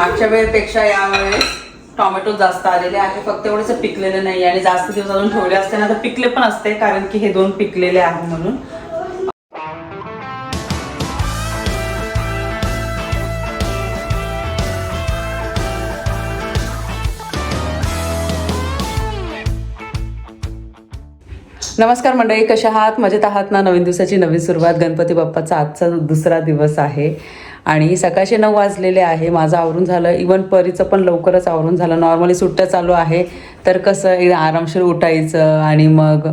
मागच्या वेळेपेक्षा यावेळेस टोमॅटो जास्त आलेले आहे. फक्त एवढेच पिकलेले नाही आणि जास्त दिवस अजून ठेवले असते ना तर पिकले पण असते कारण की हे दोन पिकलेले आहे म्हणून. नमस्कार मंडळी कशा आहात? मजेत आहात ना? नवीन दिवसाची नवीन सुरुवात. गणपती बाप्पाचा आजचा दुसरा दिवस आहे. आणि सकाळचे नऊ वाजलेले आहे. माझं आवरून झालं. इवन परीचं पण लवकरच आवरून झालं. नॉर्मली सुट्ट्या चालू आहे. तर कसं आरामशीर उठायचं आणि मग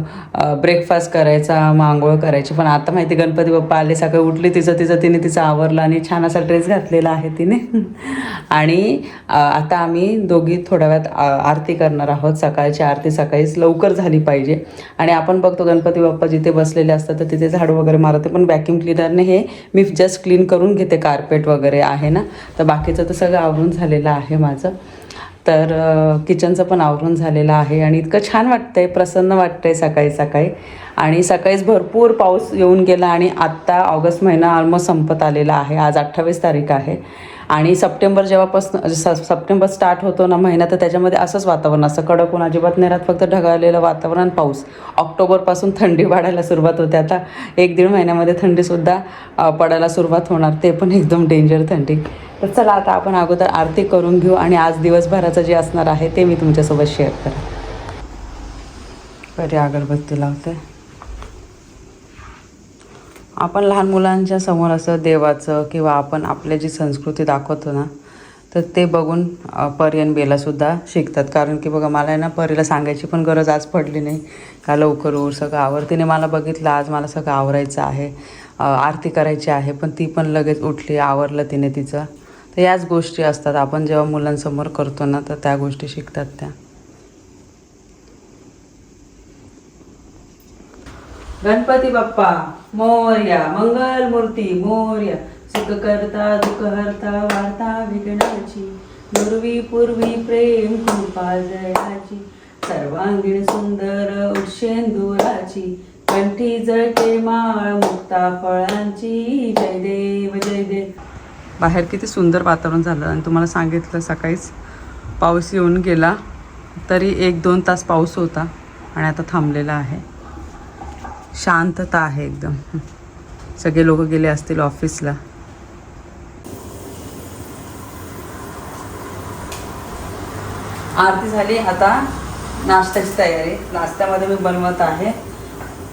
ब्रेकफास्ट करायचा मग आंघोळ करायची. पण आता माहिती गणपती बाप्पा आले सकाळी उठली तिचं तिचं तिने तिचं आवरलं आणि छान असा ड्रेस घातलेला आहे तिने. आणि आता आम्ही दोघी थोड्या वेळात आरती करणार आहोत. सकाळची आरती सकाळीच लवकर झाली पाहिजे. आणि आपण बघतो गणपती बाप्पा जिथे बसलेले असतात तर तिथे झाडू वगैरे मारते. पण व्हॅक्युम क्लिनरने हे मी जस्ट क्लीन करून घेते कार्पेट वगैरे आहे ना. तर बाकीचं तर सगळं आवरून झालेलं आहे माझं. तर किचनचं पण आवरून झालेलं आहे आणि इतकं छान वाटतंय प्रसन्न वाटतंय सकाळी सकाळी. आणि सकाळीच भरपूर पाऊस येऊन गेला आणि आत्ता ऑगस्ट महिना ऑलमोस्ट संपत आलेला आहे. आज अठ्ठावीस तारीख आहे. आणि सप्टेंबर जेव्हापासून स सप्टेंबर स्टार्ट होतो ना महिना तर त्याच्यामध्ये असंच वातावरण असतं. कडक ऊन अजिबात नाही राहत फक्त ढगाळलेलं वातावरण पाऊस. ऑक्टोबरपासून थंडी वाढायला सुरुवात होते. आता एक दीड महिन्यामध्ये थंडीसुद्धा पडायला सुरुवात होणार. ते पण एकदम डेंजर थंडी. तर चला आता आपण अगोदर आरती करून घेऊ आणि आज दिवसभराचं जे असणार आहे ते मी तुमच्यासोबत शेअर करेन. बरी अगरबत्ती लावते. आपण लहान मुलांच्या समोर असं देवाचं किंवा आपण आपल्या जी संस्कृती दाखवतो ना तर ते बघून पर्यन बेलासुद्धा शिकतात. कारण की बघा मला आहे ना परीला सांगायची पण गरज आज पडली नाही. का लवकर उर सगळं आवर तिने मला बघितलं आज मला सगळं आवरायचं आहे आरती करायची आहे पण ती पण लगेच उठली आवरलं तिने तिचं. तर याच गोष्टी असतात. आपण जेव्हा मुलांसमोर करतो ना तर त्या गोष्टी शिकतात त्या. गणपती बाप्पा मोर्या मंगल मूर्ती मोर्या सुख करता दुःख हरता वार्ता विघ्नाची पूर्वी पूर्वी प्रेम कृपा जयाची सर्वांगीण सुंदर उर्षेंदुराची कंठी जळते माळ मुक्ता फळांची जय देव जय देव. बाहेर किती सुंदर वातावरण झालं आणि तुम्हाला सांगितलं सकाळीच पाऊस येऊन गेला तरी एक दोन तास पाऊस होता आणि आता थांबलेला आहे. शांतता आहे एकदम. सगळे लोक गेले असतील ऑफिसला. आरती झाली आता नाश्त्याची तयारी. नाश्त्यामध्ये मी बनवत आहे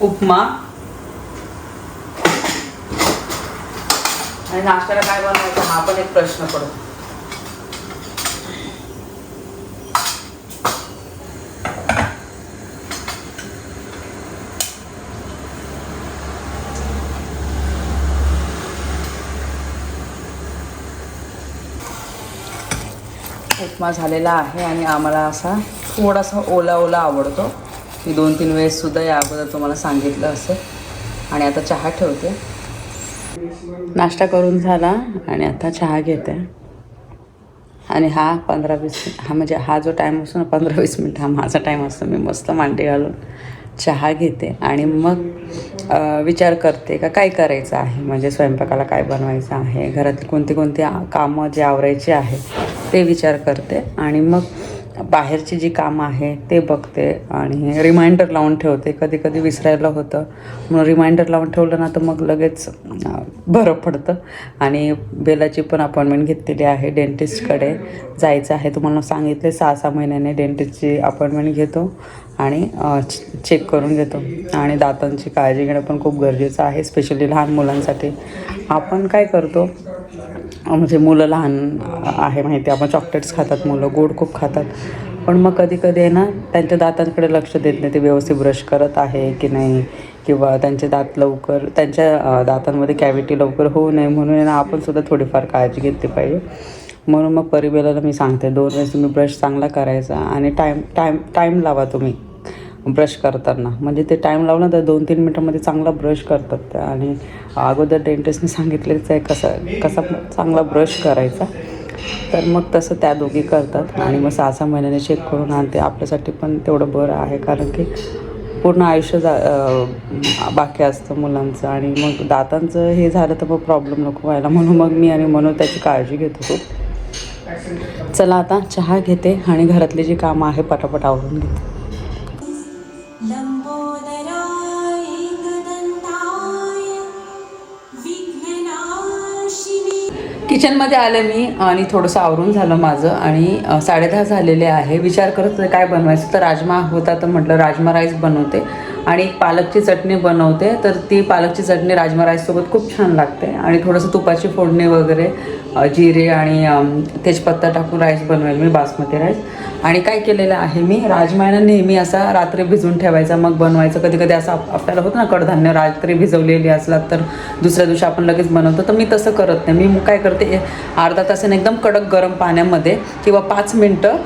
उपमा. आणि नाश्त्याला काय बनवायचं हा पण एक प्रश्न पडतो. उपमा झालेला आहे आणि आम्हाला असा थोडासा ओला ओला आवडतो. मी दोन तीन वेळेससुद्धा या अगोदर तुम्हाला सांगितलं असं आणि आता चहा ठेवते. नाश्ता करून झाला आणि आता चहा घेते. आणि हा पंधरा वीस हा म्हणजे हा जो टाईम असतो ना पंधरा वीस मिनटं हा माझा टाईम असतो. मी मस्त मांडी घालून चहा घेते आणि मग विचार करते का काय करायचं आहे? म्हणजे स्वयंपाकाला काय बनवायचं आहे? घरातली कोणती कोणती कामं जे आवरायची आहे ते विचार करते आणि मग बाहेरची जी कामं आहे ते बघते आणि रिमाइंडर लावून ठेवते. कधी कधी विसरायला होतं. म्हणून रिमाइंडर लावून ठेवलं ना तर मग लगेच बरं पडतं. आणि बेलाची पण अपॉइंटमेंट घेतलेली आहे डेंटिस्टकडे जायचं आहे तुम्हाला सांगितले सहा सहा महिन्याने डेंटिस्टची अपॉइंटमेंट घेतो आणि चेक करून घेतो. आणि दातांची काळजी घेणं पण खूप गरजेचं आहे स्पेशली लहान मुलांसाठी. आपण काय करतो म्हणजे मुलं लहान आहे माहिती आपण चॉकलेट्स खातात मुलं गोड खूप खातात. पण मग कधी कधी आहे ना त्यांच्या दातांकडे लक्ष देत नाही. ते व्यवस्थित ब्रश करत आहे की नाही? किंवा त्यांचे दात लवकर त्यांच्या दातांमध्ये कॅव्हिटी लवकर होऊ नये म्हणून आहे ना आपण सुद्धा थोडीफार काळजी घेतली पाहिजे. म्हणून मग परिबेलाला मी सांगते दोन वेळेस तुम्ही ब्रश चांगला करायचा आणि टाईम टाईम टाईम लावा तुम्ही. ब्रश करताना. म्हणजे ते टाईम लावला तर दोन तीन मिनटामध्ये चांगला ब्रश करतात त्या आणि अगोदर डेंटिस्टने सांगितलेच आहे कसा कसा चांगला ब्रश करायचा. तर मग तसं त्या दोघी करतात. आणि मग सहा सहा महिन्याने चेक करून आणते. आपल्यासाठी पण तेवढं बरं आहे. कारण की पूर्ण आयुष्य जा बाकी असतं मुलांचं. आणि मग दातांचं हे झालं तर मग प्रॉब्लेम नको व्हायला. म्हणून मग मी आणि म्हणून त्याची काळजी घेतो खूप चला आता चहा घेते आणि घरातली जी कामं आहे पटापट आवरून घेते. किचनमध्ये आले मी आणि थोडंसं आवरून झालं माझं आणि साडेदहा झालेले आहे. विचार करत काय बनवायचं? तर राजमा होता तर म्हटलं राजमा राईस बनवते आणि एक पालकची चटणी बनवते. तर ती पालकची चटणी राजमा राईससोबत खूप छान लागते आणि थोडंसं तुपाची फोडणी वगैरे जिरे आणि तेजपत्ता टाकून राईस बनवेल मी बासमती राईस आणि काय केलेलं आहे मी राजमाना नेहमी असा रात्री भिजवून ठेवायचा मग बनवायचं. कधी कधी असं आपल्याला होतं ना कडधान्य रात्री भिजवलेली असला तर दुसऱ्या दिवशी आपण लगेच बनवतो. तर मी तसं करत नाही. मी काय करते अर्धा तासाने एकदम कडक गरम पाण्यामध्ये किंवा पाच मिनटं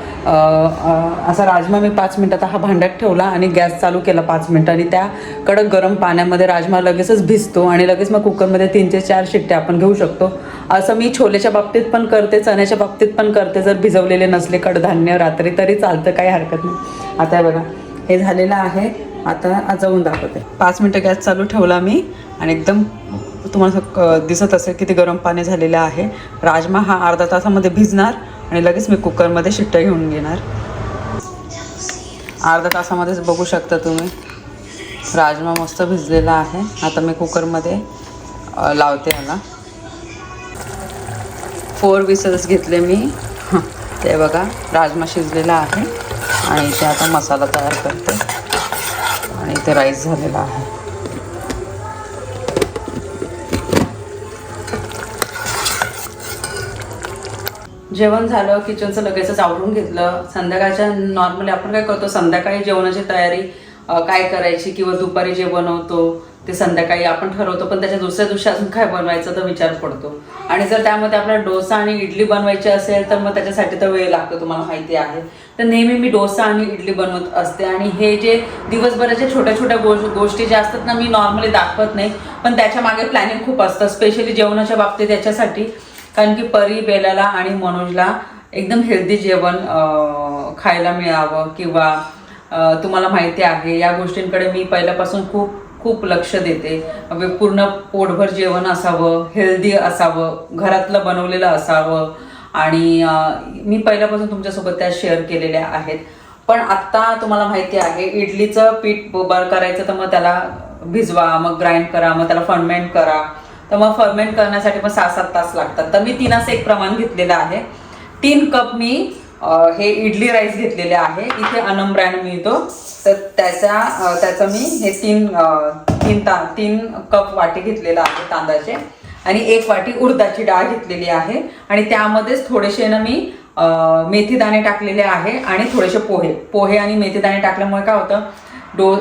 असा राजमा मी पाच मिनटात हा भांड्यात ठेवला आणि गॅस चालू केला पाच मिनटं. आणि त्या कडक गरम पाण्यामध्ये राजमा लगेचच भिजतो आणि लगेच मग कुकरमध्ये तीन ते चार शिट्ट्या आपण घेऊ शकतो. असं मी छोलेच्या बाबतीत पण करते चण्याच्या बाबतीत पण करते. जर भिजवलेले नसले कडधान्य रात्री तरी चालतं काही हरकत नाही. आता बघा हे झालेलं आहे. आता जाऊन दाखवते. पाच मिनटं गॅस चालू ठेवला मी आणि एकदम तुम्हाला दिसत असेल किती गरम पाणी झालेलं आहे. राजमा हा अर्धा तासामध्ये भिजणार आणि लगेच मी कुकरमध्ये शिट्ट्या घेऊन घेणार. अर्धा तासामध्येच बघू शकता तुम्ही. राजमा मस्त भिजलेला आहे. आता मी कुकरमध्ये लावते याला. फोर विसल्स घेतले मी. ते बघा राजमा शिजलेला आहे आणि इथे आता मसाला तयार करते. आणि इथे राईस झालेला आहे. जेवण झालं किचनचं लगेचच आवरून घेतलं. संध्याकाळच्या नॉर्मली आपण काय करतो संध्याकाळी जेवणाची तयारी काय करायची किंवा दुपारी जे बनवतो ते संध्याकाळी आपण ठरवतो पण त्याच्या दुसऱ्या दिवशी अजून काय बनवायचं तर विचार पडतो. आणि जर त्यामध्ये आपल्याला डोसा आणि इडली बनवायची असेल तर मग त्याच्यासाठी तर वेळ लागतो तुम्हाला माहिती आहे. तर नेहमी मी डोसा आणि इडली बनवत असते. आणि हे जे दिवसभराच्या छोट्या छोट्या गोष्ट गोष्टी ज्या असतात ना मी नॉर्मली दाखवत नाही. पण त्याच्यामागे प्लॅनिंग खूप असतं स्पेशली जेवणाच्या बाबतीत याच्यासाठी. कारण की परी बेलाला आणि मनोजला एकदम हेल्दी जेवण खायला मिळावं किंवा तुम्हाला माहिती आहे. या गोष्टींकडे मी पहिल्यापासून खूप खूप लक्ष देते. म्हणजे पूर्ण पोटभर जेवण असावं हेल्दी असावं घरातलं बनवलेलं असावं. आणि मी पहिल्यापासून तुमच्यासोबत त्या शेअर केलेल्या आहेत. पण आत्ता तुम्हाला माहिती आहे इडलीचं पीठ बर करायचं तर मग त्याला भिजवा मग ग्राइंड करा मग त्याला फर्मेंट करा. तर मग फर्मेंट करण्यासाठी मग सहा सात तास लागतात. तर मी तीनास एक प्रमाण घेतलेलं आहे. तीन कप मी हे इडली राईस घेतलेले आहे. इथे अनम ब्रँड मिळतो. तर त्याचा त्याचं मी हे तीन तीन ता तीन कप वाटी घेतलेला आहे तांदळाचे. आणि एक वाटी उडदाची डाळ घेतलेली आहे. आणि त्यामध्येच थोडेसे ना मी मेथीदाणे मेथी दाणे टाकलेले आहे आणि थोडेसे पोहे. पोहे आणि मेथी दाणे टाकल्यामुळे काय होतं डो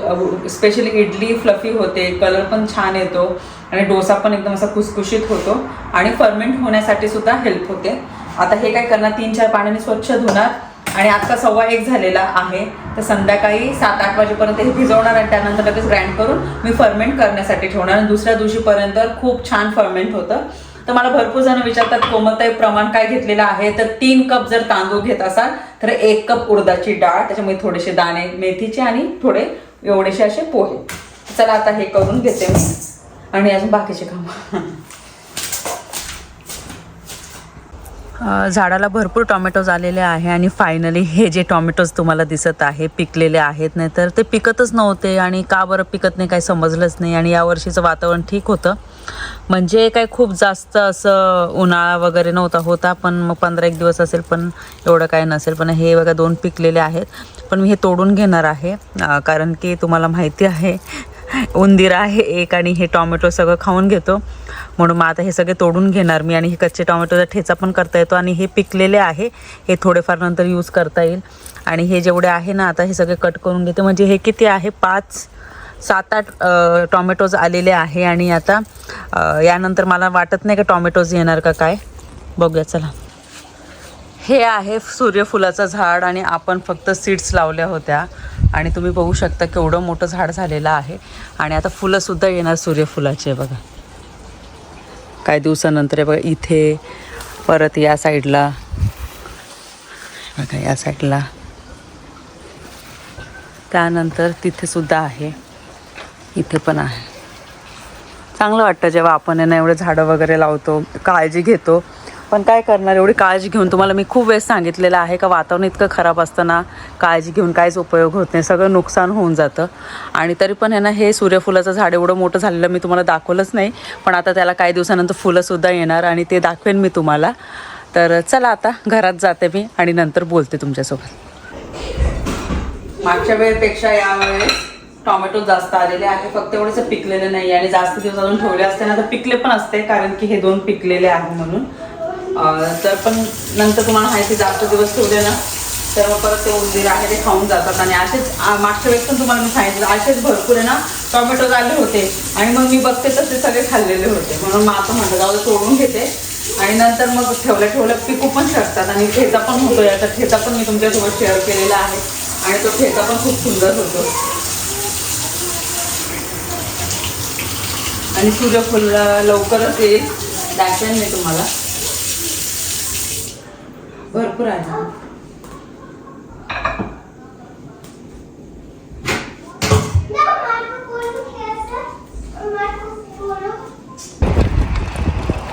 स्पेशली इडली फ्लफी होते कलर पण छान येतो आणि डोसा पण एकदम असा खुसखुशीत होतो आणि फर्मेंट होण्यासाठी सुद्धा हेल्प होते. आता हे काय करणार? तीन चार पाण्याने स्वच्छ धुणार. आणि आत्ता सव्वा एक झालेला आहे. तर संध्याकाळी सात आठ वाजेपर्यंत हे भिजवणार आणि त्यानंतर लगेच ग्राइंड करून मी फर्मेंट करण्यासाठी ठेवणार. आणि दुसऱ्या दिवशीपर्यंत खूप छान फर्मेंट होतं. तर मला भरपूर जण विचारतात कोमलताई प्रमाण काय घेतलेलं आहे? तर तीन कप जर तांदूळ घेत असाल तर एक कप उडदाची डाळ त्याच्यामध्ये थोडेसे दाणे मेथीचे आणि थोडे एवढेसे असे पोहे. चला आता हे करून घेते मी. आणि अजून बाकीचे कामं. झाडाला भरपूर टॉमॅटोज आलेले आहे आणि फायनली हे जे टॉमॅटोज तुम्हाला दिसत आहे पिकलेले आहेत नाही तर ते पिकतच नव्हते आणि का बरं पिकत नाही काही समजलंच नाही आणि यावर्षीचं वातावरण ठीक होतं. म्हणजे काय खूप जास्त असं उन्हाळा वगैरे नव्हता होता पण मग पंधरा एक दिवस असेल पण एवढं काय नसेल. पण हे बघा दोन पिकलेले आहेत. पण मी हे तोडून घेणार आहे कारण की तुम्हाला माहिती आहे उंदीर आहे एक आणि हे टॉमॅटो सगळं खाऊन घेतो. म्हणून मग आता हे सगळे तोडून घेणार मी आणि हे कच्चे टॉमॅटोचा ठेचा पण करता येतो आणि हे पिकलेले आहे. हे थोडेफार नंतर यूज करता येईल. आणि हे जेवढे आहे ना आता हे सगळे कट करून घेते. म्हणजे हे किती आहे? पाच सात आठ टॉमॅटोज आलेले आहे आणि आता यानंतर मला वाटत नाही का टॉमॅटोज येणार का काय? बघूया चला. हे आहे सूर्यफुलाचं झाड आणि आपण फक्त सीड्स लावल्या होत्या. आणि तुम्ही बघू शकता केवढं मोठं झाड झालेलं आहे. आणि आता फुलंसुद्धा येणार सूर्यफुलाचे बघा. काही दिवसानंतर बघा इथे परत या साईडला. बघा या साईडला. त्यानंतर तिथेसुद्धा आहे. इथे पण आहे. चांगलं वाटतं जेव्हा आपण यांना एवढं झाडं वगैरे लावतो काळजी घेतो. पण काय करणार एवढी काळजी घेऊन तुम्हाला मी खूप वेळेस सांगितलेलं आहे का वातावरण इतकं खराब असताना काळजी घेऊन काहीच उपयोग होत नाही सगळं नुकसान होऊन जातं. आणि तरी पण आहे ना हे सूर्यफुलाचं झाड एवढं मोठं झालेलं मी तुम्हाला दाखवलंच नाही पण आता त्याला काही दिवसानंतर फुलंसुद्धा येणार आणि ते दाखवेन मी तुम्हाला. तर चला आता घरात जाते मी आणि नंतर बोलते तुमच्यासोबत. मागच्या वेळेपेक्षा यावेळेस टोमॅटो जास्त आलेले आहे फक्त एवढेच पिकलेले नाही आणि जास्त दिवस अजून ठेवले असते ना तर पिकले पण असते कारण की हे दोन पिकलेले आहे म्हणून. तर पण नंतर तुम्हाला माहिती जास्त दिवस ठेवले ना तर मग परत ते उंदीर आहे ते खाऊन जातात. आणि असेच मागच्या वेळेस पण तुम्हाला मी सांगितलं असेच भरपूर आहे ना टोमॅटो आले होते. आणि मग मी बघते तर ते सगळे खाल्लेले होते. म्हणून मग आता म्हटलं जाऊ सोडून तोडून घेते. आणि नंतर मग ठेवल्या ठेवल्या पिकू पण शकतात. आणि ठेचा पण होतो याचा ठेचा पण मी तुमच्यासोबत शेअर केलेला आहे. आणि तो ठेचा पण खूप सुंदर होतो. आणि सूर्यफुल लवकरच येईल. दाखवेन मी तुम्हाला. भरपूर आहे.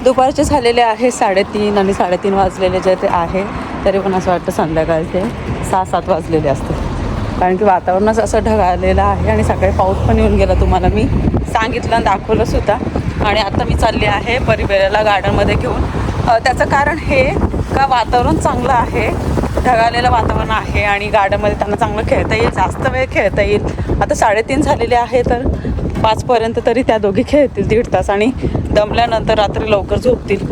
दुपारचे झालेले आहे साडेतीन आणि साडेतीन वाजलेले जे ते आहे तरी पण असं वाटतं संध्याकाळचे सहा सात वाजलेले असते कारण की वातावरणच असं ढगाळलेलं आहे आणि सकाळी पाऊस पण येऊन गेला तुम्हाला मी सांगितलं आणि दाखवलं सुद्धा आणि आता मी चालली आहे परिवेला गार्डनमध्ये घेऊन. त्याचं कारण हे का वातावरण चांगलं आहे. ढगाळलेलं वातावरण आहे आणि गार्डनमध्ये त्यांना चांगलं खेळता येईल जास्त वेळ खेळता येईल. आता साडेतीन झालेले आहे तर पाचपर्यंत तरी त्या दोघी खेळतील दीड तास आणि दमल्यानंतर रात्री लवकर झोपतील.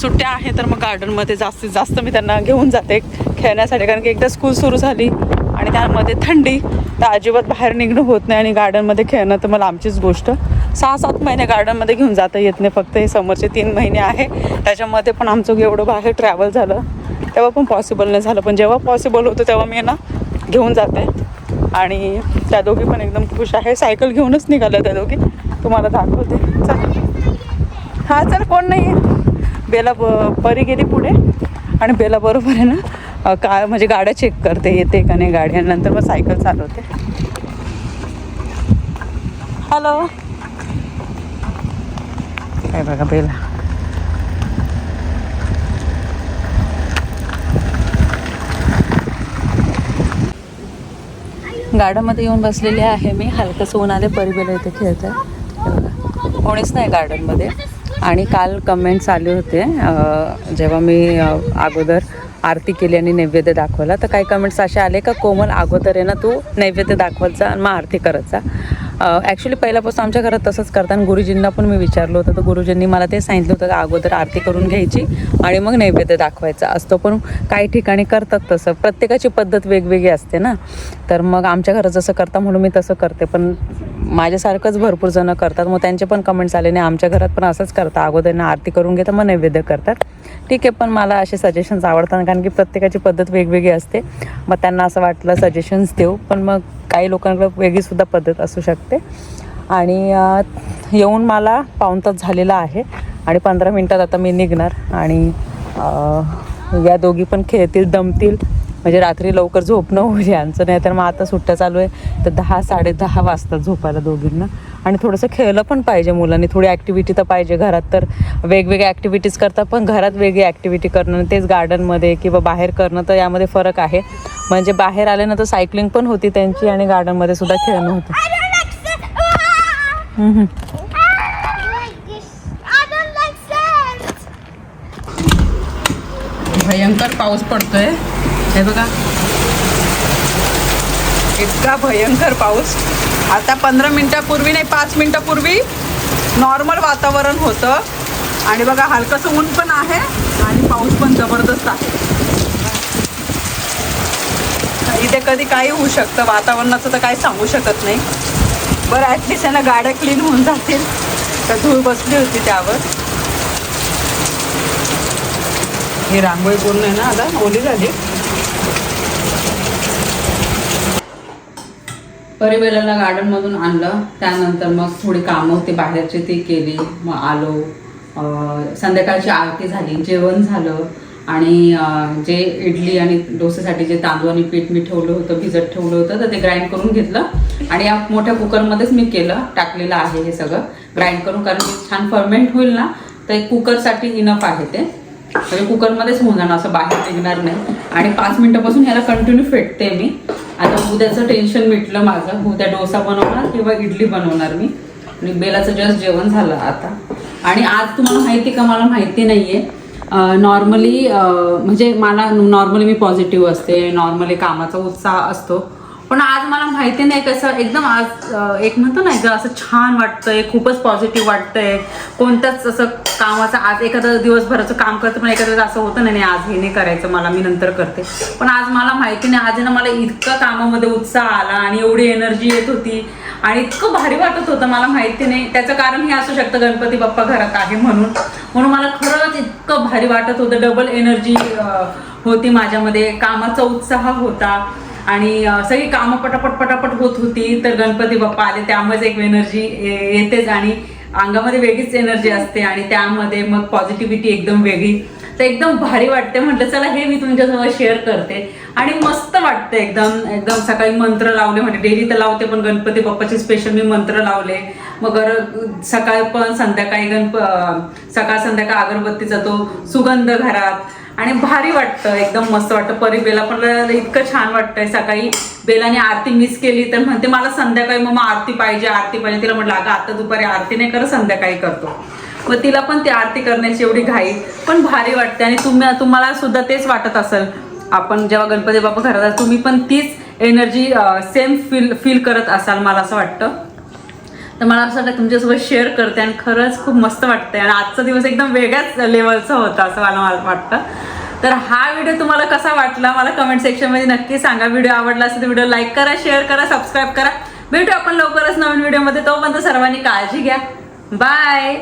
सुट्ट्या आहे तर मग गार्डनमध्ये जास्तीत जास्त मी त्यांना घेऊन जाते खेळण्यासाठी कारण की एकदा स्कूल सुरू झाली आणि त्यामध्ये थंडी तर अजिबात बाहेर निघणं होत नाही आणि गार्डनमध्ये खेळणं तर मला आमचीच गोष्ट. सहा सात महिने गार्डनमध्ये घेऊन जाता येत नाही. फक्त हे समोरचे तीन महिने आहे. त्याच्यामध्ये पण आमचं एवढं बाहेर ट्रॅव्हल झालं तेव्हा पण पॉसिबल नाही झालं. पण जेव्हा पॉसिबल होतं तेव्हा मी ना घेऊन जाते. आणि त्या दोघी पण एकदम खुश आहे. सायकल घेऊनच निघाल्या त्या दोघी. तुम्हाला दाखवते. चल. हां चल कोण नाही आहे बेला ब परी गेली पुढे. आणि बेला बरोबर आहे ना का म्हणजे गाड्या चेक करते येते का नाही गाडी. आणि नंतर मग सायकल चालवते. हॅलो काय बघा बेला गार्डनमध्ये येऊन बसलेली आहे मी. हलकंसं ऊन आले परिबेला इथे खेळत आहे कोणीच नाही गार्डनमध्ये. आणि काल कमेंट्स आले होते. जेव्हा मी अगोदर आरती केली आणि नैवेद्य दाखवला तर काही कमेंट्स असे आले का कोमल अगोदर आहे ना तू नैवेद्य दाखवायचा आणि मग आरती करायचा ॲक्च्युली पहिल्यापासून आमच्या घरात तसंच करतात. आणि गुरुजींना पण मी विचारलं होतं. तर गुरुजींनी मला ते सांगितलं होतं का अगोदर आरती करून घ्यायची आणि मग नैवेद्य दाखवायचा असतो. पण काही ठिकाणी करतात तसं. प्रत्येकाची पद्धत वेगवेगळी असते ना. तर मग आमच्या घरात जसं करता म्हणून मी तसं करते. पण माझ्यासारखंच भरपूर जणं करतात. मग त्यांचे पण कमेंट्स आले. नाही आमच्या घरात पण असंच करतात. अगोदर आरती करून घेतात मग नैवेद्य करतात. ठीक आहे पण मला असे सजेशन्स आवडतात कारण की प्रत्येकाची पद्धत वेगवेगळी असते. मग त्यांना असं वाटलं सजेशन्स देऊ पण मग काही लोकांकडे वेगळीसुद्धा पद्धत असू शकते. आणि येऊन मला पाऊण तास झालेला आहे आणि पंधरा मिनटात आता मी निघणार आणि या दोघी पण खेळतील दमतील. म्हणजे रात्री लवकर झोपणं होईल यांचं नाही तर मग आता सुट्ट्या चालू आहे तर दहा साडे दहा वाजता झोपायला दोघींना. आणि थोडंसं खेळलं पण पाहिजे मुलांनी. थोडी ॲक्टिव्हिटी तर पाहिजे घरात. तर वेगवेगळ्या ॲक्टिव्हिटीज करतात पण घरात वेगळी ॲक्टिव्हिटी करणं तेच गार्डनमध्ये किंवा बाहेर करणं तर यामध्ये फरक आहे. म्हणजे बाहेर आल्यानंतर सायकलिंग पण होती त्यांची आणि गार्डनमध्ये सुद्धा खेळणं होतं. भयंकर पाऊस पडतोय. हे बघा. इतका भयंकर पाऊस. आता पंधरा मिनटापूर्वी नाही पाच मिनटापूर्वी नॉर्मल वातावरण होतं. आणि बघा हलकंसं ऊन पण आहे आणि पाऊस पण जबरदस्त आहे. इथे कधी काही होऊ शकतं. वातावरणाचं तर काही सांगू शकत नाही. बरं ॲटलिस्ट आहे ना गाड्या क्लीन होऊन जातील. तर धूळ बसली होती त्यावर. हे रांगोळी पूर्ण आहे ना आता? ओली झाली. परिवेलाला गार्डनमधून आणलं. त्यानंतर मग थोडी कामं होती बाहेरचे ती केली. मग आलो. संध्याकाळची आरती झाली जेवण झालं. आणि जे इडली आणि डोसेसाठी जे तांदूळ आणि पीठ मी ठेवलं होतं भिजत ठेवलं होतं तर ते ग्राइंड करून घेतलं. आणि या मोठ्या कुकरमध्येच मी केलं टाकलेलं आहे हे सगळं. ग्राइंड करून कारण छान फर्मेंट होईल ना तर एक कुकरसाठी इनफ आहे ते. म्हणजे कुकरमध्येच होणार असं बाहेर निघणार नाही. आणि पाच मिनिटापासून ह्याला कंटिन्यू फेटते मी. आता उद्याचं टेन्शन मिटलं माझं. उद्या डोसा बनवणार किंवा इडली बनवणार मी. आणि बेलाचं जस्ट जेवण झालं आता. आणि आज तुम्हाला माहिती का? मला माहिती नाही आहे नॉर्मली म्हणजे मला नॉर्मली मी पॉझिटिव्ह असते. नॉर्मली कामाचा उत्साह असतो. पण आज मला माहिती नाही कसं एकदम आज एक म्हणतो ना एकदम असं छान वाटतंय खूपच पॉझिटिव्ह वाटतंय. कोणत्याच असं कामाचं आज एखादं दिवसभराचं काम करतं पण एखाद्या असं होतं नाही नाही, आज हे नाही करायचं मला मी नंतर करते. पण आज मला माहिती नाही आज ना मला इतका कामामध्ये उत्साह आला आणि एवढी एनर्जी येत होती आणि इतकं भारी वाटत होतं मला माहिती नाही. त्याचं कारण हे असू शकतं गणपती बाप्पा घरात आहे म्हणून. म्हणून मला खरंच इतकं भारी वाटत होतं डबल एनर्जी होती माझ्यामध्ये कामाचा उत्साह होता. आणि सगळी कामं पटापट पटापट होत होती तर गणपती बाप्पा आले त्यामुळेच एक एनर्जी येतेच आणि अंगामध्ये वेगळीच एनर्जी असते आणि त्यामध्ये मग पॉझिटिव्हिटी एकदम वेगळी. तर एकदम भारी वाटते. म्हटलं चला हे मी तुमच्यासोबत शेअर करते. आणि मस्त वाटतं एकदम एकदम सकाळी मंत्र लावले. म्हणजे डेली तर लावते पण गणपती बाप्पाचे स्पेशल मी मंत्र लावले. मग सकाळ सकाळी पण संध्याकाळी गणप सकाळ संध्याकाळ अगरबत्तीचा तो सुगंध घरात. आणि भारी वाटतं एकदम मस्त वाटतं. परी बेला पण इतकं छान वाटतंय. सकाळी बेलाने आरती मिस केली तर म्हणते मला संध्याकाळी मग आरती पाहिजे आरती पाहिजे. तिला म्हटलं अगं आता दुपारी आरती नाही करत संध्याकाळी करतो. मग तिला पण ती आरती करण्याची एवढी घाई पण भारी वाटते. आणि तुम्ही तुम्हाला सुद्धा तेच वाटत असेल. आपण जेव्हा गणपती बाप्पा घरात तुम्ही पण तीच एनर्जी सेम फील फील करत असाल मला असं वाटतं. तर मला असं वाटतं तुमच्यासोबत शेअर करते आणि खरंच खूप मस्त वाटतंय. आणि आजचा दिवस एकदम वेगळ्याच लेवलचा होता असं मला मला वाटतं. तर हा व्हिडिओ तुम्हाला कसा वाटला मला कमेंट सेक्शनमध्ये नक्की सांगा. व्हिडिओ आवडला असेल तर व्हिडिओ लाईक करा शेअर करा सबस्क्राईब करा. भेटू आपण लवकरच नवीन व्हिडिओमध्ये तोपर्यंत सर्वांनी काळजी घ्या. बाय